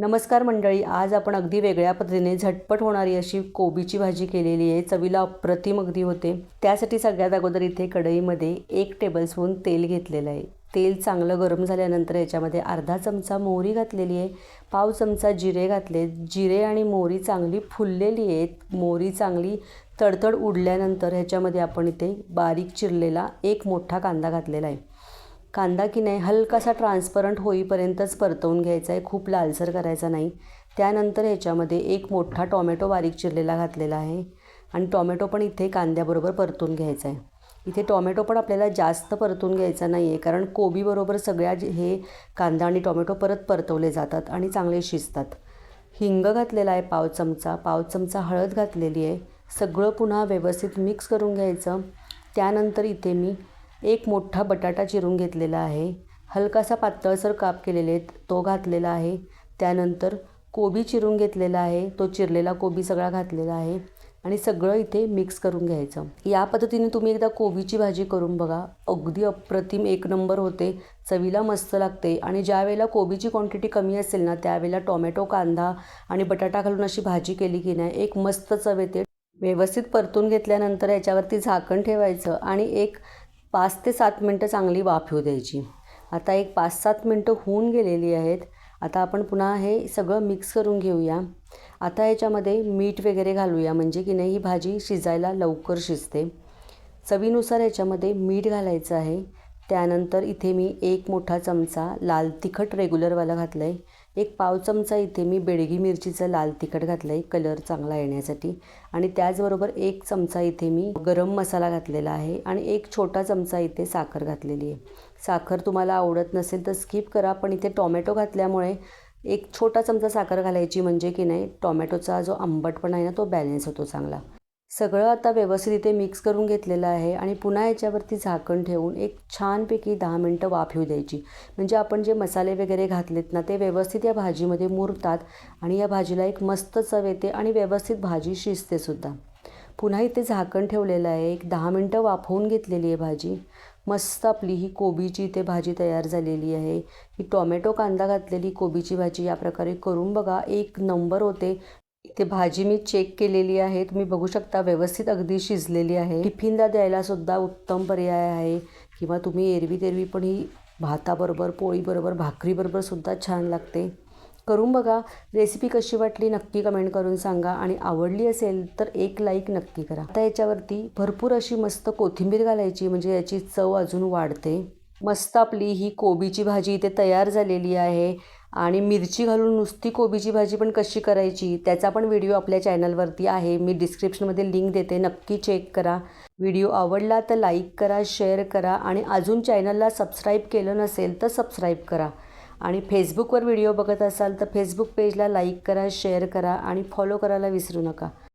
नमस्कार मंडळी आज आपण अगदी वेगळ्या पद्धतीने झटपट होणारी अशी कोबीची भाजी केलेली आहे. चवीला अप्रतिम अगदी होते. त्यासाठी सगळ्यात अगोदर इथे कढईमध्ये एक टेबलस्पून तेल घेतलेलं आहे. तेल चांगलं गरम झाल्यानंतर याच्यामध्ये अर्धा चमचा मोहरी घातलेली आहे. पाव चमचा जिरे घातले. जिरे आणि मोहरी चांगली फुललेली आहेत. मोहरी चांगली तडतड उडल्यानंतर ह्याच्यामध्ये आपण इथे बारीक चिरलेला एक मोठा कांदा घातलेला आहे. कांदा की नाही हलकासा ट्रान्सपरंट होईपर्यंतच परतवून घ्यायचा आहे. खूप लालसर करायचा नाही. त्यानंतर ह्याच्यामध्ये एक मोठा टॉमॅटो बारीक चिरलेला घातलेला आहे. आणि टॉमॅटो पण इथे कांद्याबरोबर परतून घ्यायचा आहे. इथे टॉमॅटो पण आपल्याला जास्त परतून घ्यायचा नाही आहे कारण कोबीबरोबर सगळ्या जे हे कांदा आणि टॉमॅटो परत परतवले जातात आणि चांगले शिजतात. हिंग घातलेला आहे पाव चमचा. पाव चमचा हळद घातलेली आहे. सगळं पुन्हा व्यवस्थित मिक्स करून घ्यायचं. त्यानंतर इथे मी एक मोठा बटाटा चिरून घेतलेला आहे. हलकासा पातळसर काप केलेले आहेत तो घातलेला आहे. त्यानंतर कोबी चिरून घेतलेला आहे. तो चिरलेला कोबी सगळा घातलेला आहे आणि सगळं इथे मिक्स करून घ्यायचं. या पद्धतीने तुम्ही एकदा कोबीची भाजी करून बघा. अगदी अप्रतिम एक नंबर होते. चवीला मस्त लागते आणि ज्या वेळेला कोबीची क्वांटिटी कमी असेल ना त्यावेळेला टोमॅटो कांदा आणि बटाटा घालून अशी भाजी केली की नाही एक मस्त चव येते. व्यवस्थित परतून घेतल्यानंतर याच्यावरती झाकण ठेवायचं आणि एक पाच ते सात मिनटं चांगली वाफ येऊ द्यायची. आता एक पाच सात मिनटं होऊन गेलेली आहेत. आता आपण पुन्हा हे सगळं मिक्स करून घेऊया. आता याच्यामध्ये मीठ वगैरे घालूया. म्हणजे की नाही ही भाजी शिजायला लवकर शिजते. चवीनुसार याच्यामध्ये मीठ घालायचं आहे. त्यानंतर इथे मी एक मोठा चमचा लाल तिखट रेग्युलरवाला घातलं आहे एक पाव चमचा इथे मी बेडगी मिरचीचं लाल तिखट घातलं आहे कलर चांगला येण्यासाठी. आणि त्याचबरोबर एक चमचा इथे मी गरम मसाला घातलेला आहे आणि एक छोटा चमचा इथे साखर घातलेली आहे. साखर तुम्हाला आवडत नसेल तर स्किप करा पण इथे टॉमॅटो घातल्यामुळे एक छोटा चमचा साखर घालायची म्हणजे की नाही टॉमॅटोचा जो आंबटपणा आहे ना तो बॅलन्स होतो चांगला. सगळं आता व्यवस्थित इथे मिक्स करून घेतलेलं आहे आणि पुन्हा याच्यावरती झाकण ठेवून एक छानपैकी दहा मिनटं वाफ येऊ द्यायची. म्हणजे आपण जे मसाले वगैरे घातलेत ना ते व्यवस्थित या भाजीमध्ये मुरतात आणि या भाजीला एक मस्त चव येते आणि व्यवस्थित भाजी शिजते सुद्धा. पुन्हा इथे झाकण ठेवलेलं आहे. एक दहा मिनटं वाफवून घेतलेली आहे भाजी. मस्त आपली ही कोबीची इथे भाजी तयार झालेली आहे. ही टॉमॅटो कांदा घातलेली कोबीची भाजी या प्रकारे करून बघा. एक नंबर होते. इथे भाजी मी चेक केलेली आहे. तुम्ही बघू शकता व्यवस्थित अगदी शिजलेली आहे. टिफिनला द्यायला सुद्धा उत्तम पर्याय आहे. किंवा तुम्ही एरवी तेरवी पण ही भाताबरोबर पोळीबरोबर भाकरीबरोबर सुद्धा छान लागते. करून बघा. रेसिपी कशी वाटली नक्की कमेंट करून सांगा. आणि आवडली असेल तर एक लाईक नक्की करा. आता याच्यावरती भरपूर अशी मस्त कोथिंबीर घालायची. म्हणजे याची चव अजून वाढते. मस्त आपली ही कोबीची भाजी इथे तयार झालेली आहे. आणि मिरची घालून नुसती कोबीची भाजी पण कशी करायची त्याचा पण व्हिडिओ आपल्या चॅनलवरती आहे. मी डिस्क्रिप्शनमध्ये लिंक देते नक्की चेक करा. व्हिडिओ आवडला तर लाईक करा शेअर करा आणि अजून चॅनलला सबस्क्राईब केलं नसेल तर सबस्क्राईब करा. आणि फेसबुकवर व्हिडिओ बघत असाल तर फेसबुक पेजला लाईक करा शेअर करा आणि फॉलो करायला विसरू नका.